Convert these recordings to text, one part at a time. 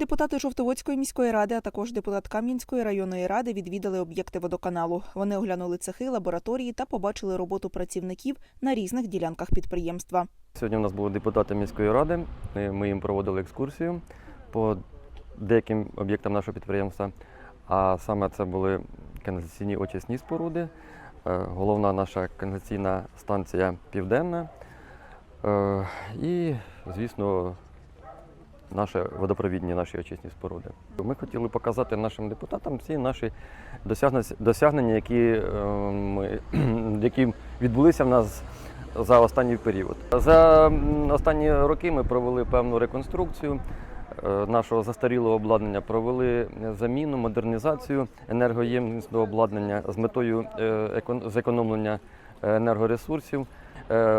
Депутати Жовтоводської міської ради, а також депутат Кам'янської районної ради відвідали об'єкти водоканалу. Вони оглянули цехи, лабораторії та побачили роботу працівників на різних ділянках підприємства. Сьогодні у нас були депутати міської ради. Ми- їм проводили екскурсію по деяким об'єктам нашого підприємства. А саме це були каналізаційні очисні споруди, е, головна наша каналізаційна станція Південна е, і, звісно, наші водопровідні наші очисні споруди. Ми хотіли показати нашим депутатам всі наші досягнення- які, е, ми, які відбулися в нас за останній період. За останні роки ми провели певну реконструкцію е, нашого застарілого обладнання, провели заміну, модернізацію енергоємного обладнання з метою е, зекономлення е, енергоресурсів,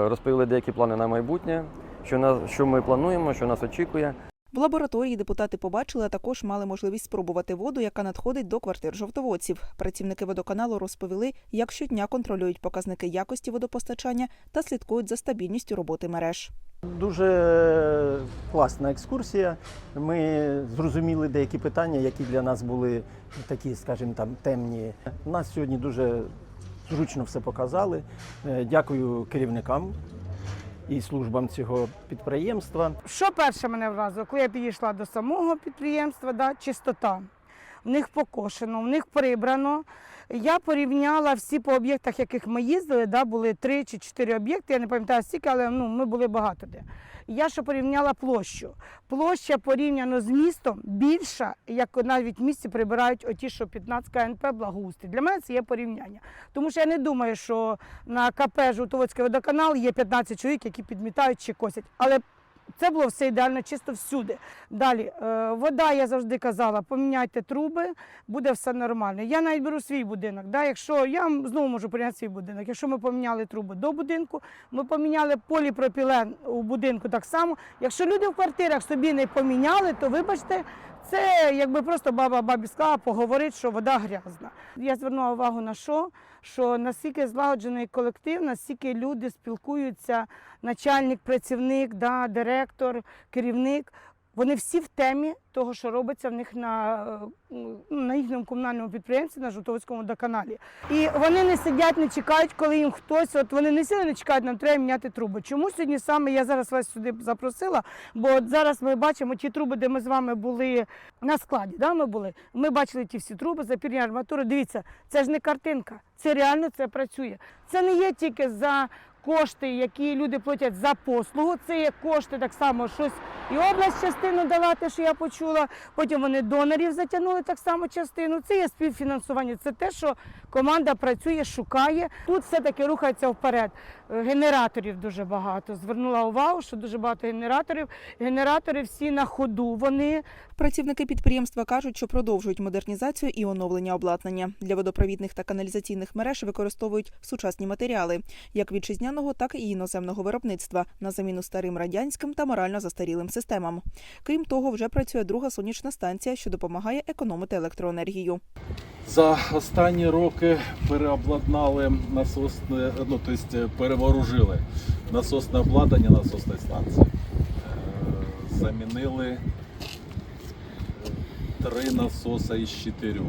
розповіли деякі плани на майбутнє, що, нас, що ми плануємо, що нас очікує. В лабораторії депутати побачили, а також мали можливість спробувати воду, яка надходить до квартир жовтоводців. Працівники водоканалу розповіли, як щодня контролюють показники якості водопостачання та слідкують за стабільністю роботи мереж. Дуже класна екскурсія. Ми зрозуміли деякі питання, які для нас були такі, скажімо там, темні. Нас сьогодні дуже зручно все показали. Е, Дякую керівникам і службам цього підприємства. Що перше мене вразило, коли я підійшла до самого підприємства, да, чистота. В них покошено, в них прибрано. Я порівняла всі по об'єктах, яких ми їздили, да, були три чи чотири об'єкти, я не пам'ятаю стільки, але ну, ми були багато де. Я ще порівняла площу. Площа порівняно з містом більша, як навіть в місті прибирають оті, що 15 КНП благоустрій. Для мене це є порівняння. Тому що я не думаю, що на КП Жовтоводський водоканал є 15 чоловік, які підмітають чи косять. Але це було все ідеально, чисто всюди. Далі, е, вода, я завжди казала, поміняйте труби, буде все нормально. Я навіть беру свій будинок. Да? Якщо я знову можу прийняти свій будинок. Якщо ми поміняли труби до будинку, ми поміняли поліпропілен у будинку так само. Якщо люди в квартирах собі не поміняли, то вибачте. Це якби просто баба бабі сказала поговорить, що вода грязна. Я звернула увагу на що? Що наскільки злагоджений колектив, наскільки люди спілкуються, начальник, працівник, да, директор, керівник. Вони всі в темі того, що робиться в них на, е, на їхньому комунальному підприємстві на Жовтоводському водоканалі. І вони не сидять, не чекають, коли їм хтось. От вони не сіли, не чекають, нам треба міняти труби. Чому сьогодні саме я зараз вас сюди запросила? Бо от зараз ми бачимо ті труби, де ми з вами були на складі. Да, ми були. Ми бачили ті всі труби, запірні арматури. Дивіться, це ж не картинка, це реально це працює. Це не є тільки за кошти, які люди платять за послугу. Це є кошти так само щось. І область частину дала, те, що я почула. Потім вони донорів затягнули так само частину. Це є співфінансування. Це те, що команда працює, шукає. Тут все-таки рухається вперед. Е, Генераторів дуже багато. Звернула увагу, що дуже багато генераторів. Генератори всі на ходу. Вони Працівники підприємства кажуть, що продовжують модернізацію і оновлення обладнання. Для водопровідних та каналізаційних мереж використовують сучасні матеріали, як вітчизняного, так і іноземного виробництва, на заміну старим радянським та морально застарілим системам. Крім того, вже працює друга сонячна станція, що допомагає економити електроенергію. За останні роки переобладнали насосне, ну тобто перевооружили насосне обладнання насосної станції. Е, Замінили три насоса із чотирьох.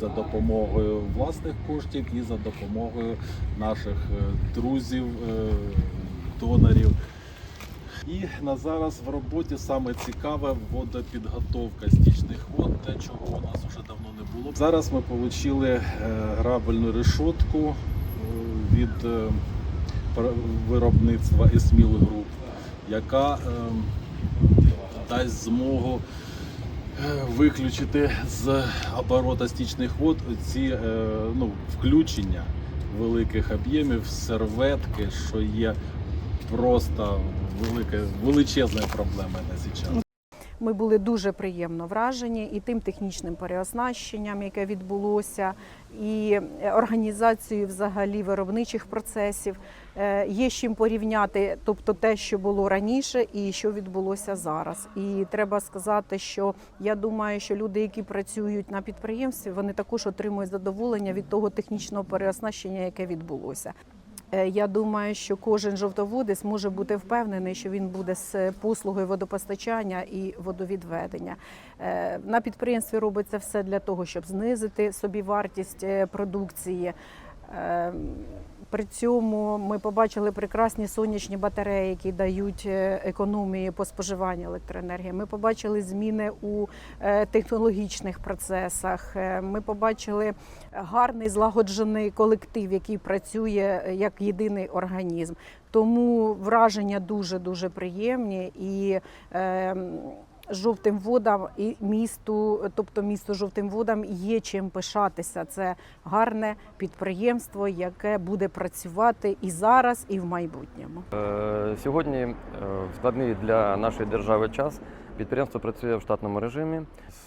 За допомогою власних коштів і за допомогою наших е, друзів, е, донорів. І на зараз в роботі саме цікаве водопідготовка стічних вод, те, чого у нас вже давно не було. Зараз ми отримали грабельну решотку е, від е, виробництва Есміл Груп, яка е, дасть змогу е, виключити з оборота стічних вод ці е, ну, включення великих об'ємів, серветки, що є просто велике, величезна проблема на зараз. Ми були дуже приємно вражені і тим технічним переоснащенням, яке відбулося, і організацією взагалі виробничих процесів. Е, Є з чим порівняти, тобто те, що було раніше, і що відбулося зараз. І треба сказати, що я думаю, що люди, які працюють на підприємстві, вони також отримують задоволення від того технічного переоснащення, яке відбулося. Е, Я думаю, що кожен жовтоводець може бути впевнений, що він буде з послугою водопостачання і водовідведення. Е, На підприємстві робиться все для того, щоб знизити собівартість вартість продукції. Е, При цьому ми побачили прекрасні сонячні батареї, які дають е, економії по споживанню електроенергії. Ми побачили зміни у е, технологічних процесах. Е, Ми побачили гарний злагоджений колектив, який працює як єдиний організм. Тому враження дуже дуже приємні і. Жовтим водам і місту, тобто місту жовтим водам є чим пишатися. Це гарне підприємство, яке буде працювати і зараз, і в майбутньому. Е, Сьогодні е, складний для нашої держави час підприємство працює в штатному режимі,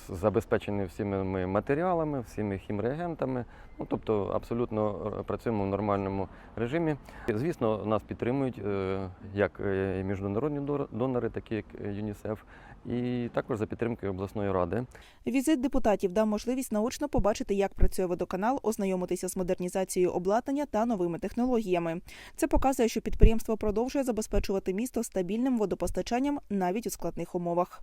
забезпечене всіми ми матеріалами, всіми хімреагентами. Ну тобто абсолютно е, працюємо в нормальному режимі. Звісно, нас підтримують е, як е, міжнародні донори, такі як ЮНІСЕФ, і також за підтримкою обласної ради. Візит депутатів дав можливість наочно побачити, як працює водоканал, ознайомитися з модернізацією обладнання та новими технологіями. Це показує, що підприємство продовжує забезпечувати місто стабільним водопостачанням навіть у складних умовах.